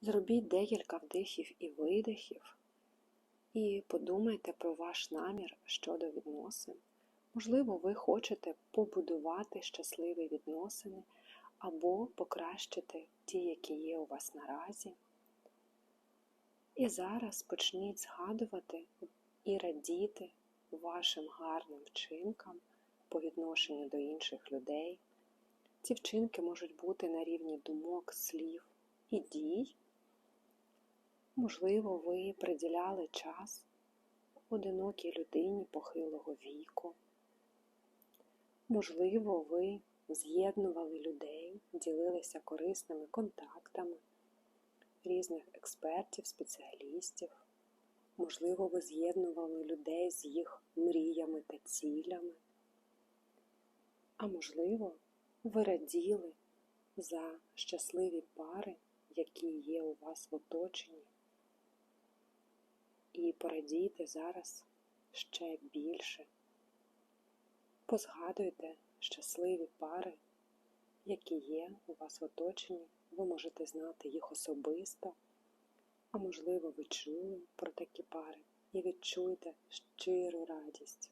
Зробіть декілька вдихів і видихів, і подумайте про ваш намір щодо відносин. Можливо, ви хочете побудувати щасливі відносини або покращити ті, які є у вас наразі. І зараз почніть згадувати і радіти вашим гарним вчинкам по відношенню до інших людей. Ці вчинки можуть бути на рівні думок, слів і дій. Можливо, ви приділяли час одинокій людині похилого віку. Можливо, ви з'єднували людей, ділилися корисними контактами різних експертів, спеціалістів. Можливо, ви з'єднували людей з їх мріями та цілями. А можливо, ви раділи за щасливі пари, які є у вас в оточенні. Порадійте зараз ще більше. Позгадуйте щасливі пари, які є у вас в оточенні. Ви можете знати їх особисто, а можливо, ви чули про такі пари і відчуйте щиру радість.